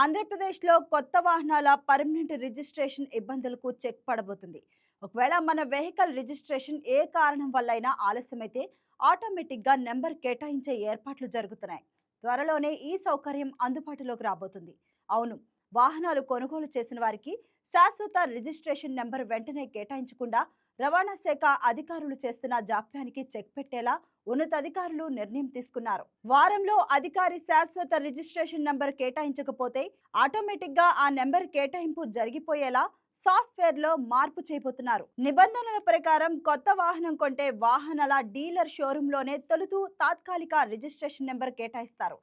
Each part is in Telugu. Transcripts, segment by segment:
ఆంధ్రప్రదేశ్లో కొత్త వాహనాల పర్మనెంట్ రిజిస్ట్రేషన్ ఇబ్బందులకు చెక్ పడబోతుంది. ఒకవేళ మన వెహికల్ రిజిస్ట్రేషన్ ఏ కారణం వల్లైనా ఆలస్యమైతే ఆటోమేటిక్గా నెంబర్ కేటాయించే ఏర్పాట్లు జరుగుతున్నాయి. త్వరలోనే ఈ సౌకర్యం అందుబాటులోకి రాబోతుంది. అవును వాహనాలు కొనుగోలు చేసిన వారికి శాశ్వత రిజిస్ట్రేషన్ నెంబర్ వెంటనే కేటాయించకుండా రవాణా శాఖ అధికారులు చేస్తున్న జాప్యానికి చెక్ పెట్టేలా ఉన్నతాధికారులు నిర్ణయం తీసుకున్నారు. వారంలో అధికారి శాశ్వత రిజిస్ట్రేషన్ నెంబర్ కేటాయించకపోతే ఆటోమేటిక్గా ఆ నెంబర్ కేటాయింపు జరిగిపోయేలా సాఫ్ట్వేర్లో మార్పు చేయబోతున్నారు. నిబంధనల ప్రకారం కొత్త వాహనం కొంటే వాహనాల డీలర్ షోరూంలోనే తొలుతూ తాత్కాలిక రిజిస్ట్రేషన్ నెంబర్ కేటాయిస్తారు.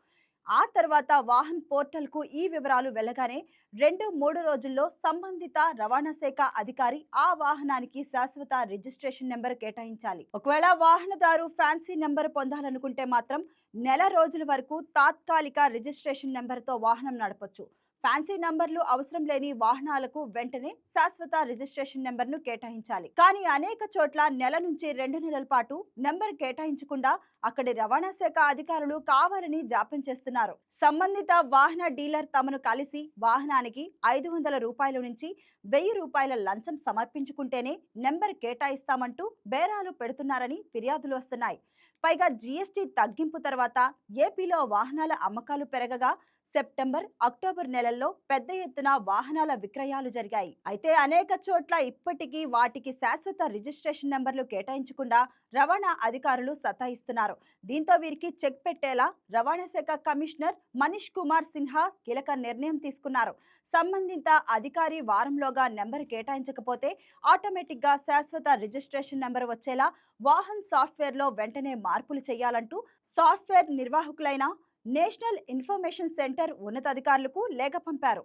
ఆ తర్వాత వాహన్ పోర్టల్కు ఈ వివరాలు వెళ్ళగానే రెండు మూడు రోజుల్లో సంబంధిత రవాణా శాఖ అధికారి ఆ వాహనానికి శాశ్వత రిజిస్ట్రేషన్ నెంబర్ కేటాయించాలి. ఒకవేళ వాహనదారు ఫ్యాన్సీ నెంబర్ పొందాలనుకుంటే మాత్రం నెల రోజుల వరకు తాత్కాలిక రిజిస్ట్రేషన్ నెంబర్తో వాహనం నడపొచ్చు. ఫ్యాన్సీ నంబర్లు అవసరం లేని వాహనాలకు వెంటనే శాశ్వత రిజిస్ట్రేషన్ నెంబర్ను కేటాయించాలి. కానీ అనేక చోట్ల నెల నుంచి రెండు నెలల పాటు నెంబర్ కేటాయించకుండా అక్కడి రవాణా శాఖ అధికారులు కావాలని జాప్యం చేస్తున్నారు. సంబంధిత వాహన డీలర్ తమను కలిసి వాహనానికి ఐదు వందల రూపాయల నుంచి వెయ్యి రూపాయల లంచం సమర్పించుకుంటేనే నెంబర్ కేటాయిస్తామంటూ బేరాలు పెడుతున్నారని ఫిర్యాదులు వస్తున్నాయి. పైగా జీఎస్టీ తగ్గింపు తర్వాత ఏపీలో వాహనాల అమ్మకాలు పెరగగా సెప్టెంబర్ అక్టోబర్ నెలల్లో పెద్ద ఎత్తున వాహనాల విక్రయాలు జరిగాయి. అయితే అనేక చోట్ల ఇప్పటికీ వాటికి శాశ్వత రిజిస్ట్రేషన్ నెంబర్లు కేటాయించకుండా రవాణా అధికారులు సతాయిస్తున్నారు. దీంతో వీరికి చెక్ పెట్టేలా రవాణా శాఖ కమిషనర్ మనీష్ కుమార్ సిన్హా కీలక నిర్ణయం తీసుకున్నారు. సంబంధిత అధికారి వారంలోగా నెంబర్ కేటాయించకపోతే ఆటోమేటిక్గా శాశ్వత రిజిస్ట్రేషన్ నెంబర్ వచ్చేలా వాహన్ సాఫ్ట్వేర్లో వెంటనే మార్పులు చేయాలంటూ సాఫ్ట్వేర్ నిర్వాహకులైన నేషనల్ ఇన్ఫర్మేషన్ సెంటర్ ఉన్నతాధికారులకు లేఖ పంపారు.